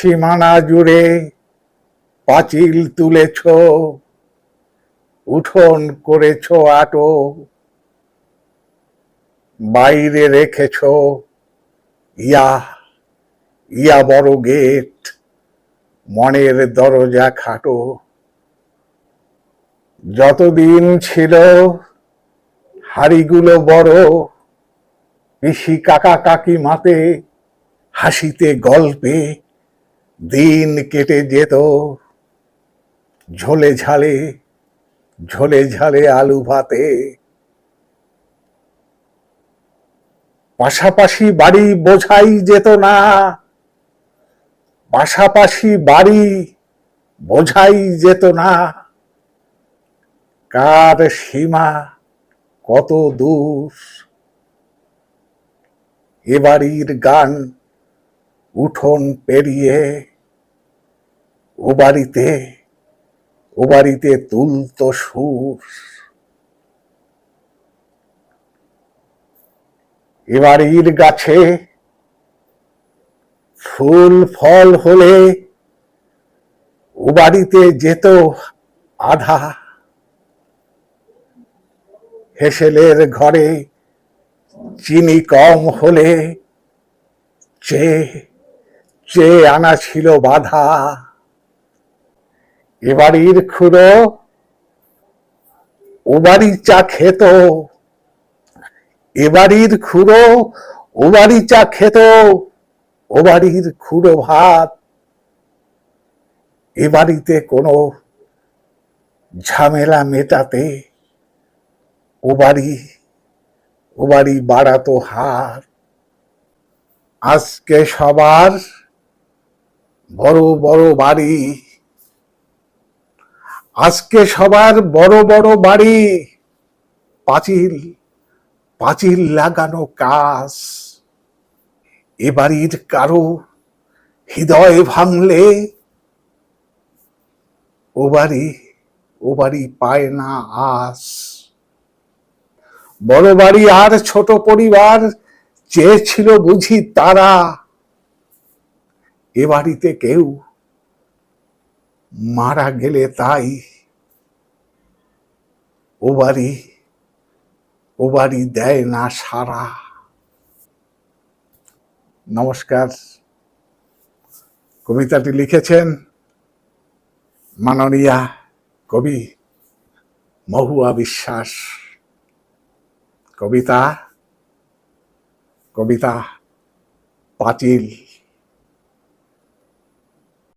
সীমানা জুড়ে পাঁচিল তুলেছ, উঠোন করেছ আটো, বাইরে রেখেছ ইয়া ইয়া বড় গেট, মনের দরজা খাটো। যতদিন ছিল হাড়িগুলো বড়, পিসি কাকা কাকি মাতে হাসিতে গল্পে দিন কেটে যেত। ঝোলে ঝালে ঝোলে ঝালে আলু ভাতে। পাশাপাশি বাড়ি বোঝাই যেত না। পাশাপাশি বাড়ি বোঝাই যেত না। কার সীমা কত দূর? এ বাড়ির গান উঠোন পেরিয়ে ও বাড়িতে ও বাড়িতে তুলতো সুর। এ বাড়ির গাছে ফুল ফল হলে ও বাড়িতে যেত আধা। হেসেলের ঘরে চিনি কম হলে চে চে আনা ছিল বাধা। এবাড়ির খুড়ো ও বাড়ি চা খেত। এবাড়ির খুড়ো ও বাড়ি চা খেত। ও বাড়ির খুড়ো ভাত। এ বাড়িতে কোনো ঝামেলা মেটাতে ও বাড়ি ও বাড়ি বাড়াতো হার আজকে সবার বড় বড় বাড়ি। আজকে সবার বড় বড় বাড়ি। পাঁচিল পাঁচিল লাগানো কাজ। এ বাড়ির কারও হৃদয় ভাঙলে ও বাড়ি ও বাড়ি পায় না আস বড় বাড়ি আর ছোট পরিবার চেয়েছিল বুঝি তারা। এ বাড়িতে কেউ মারা গেলে তাই ও বাড়ি ও বাড়ি দেয় না সারা। নমস্কার। কবিতাটি লিখেছেন মাননীয়া কবি মহুয়া বিশ্বাস। কবিতা কবিতা পাঁচিল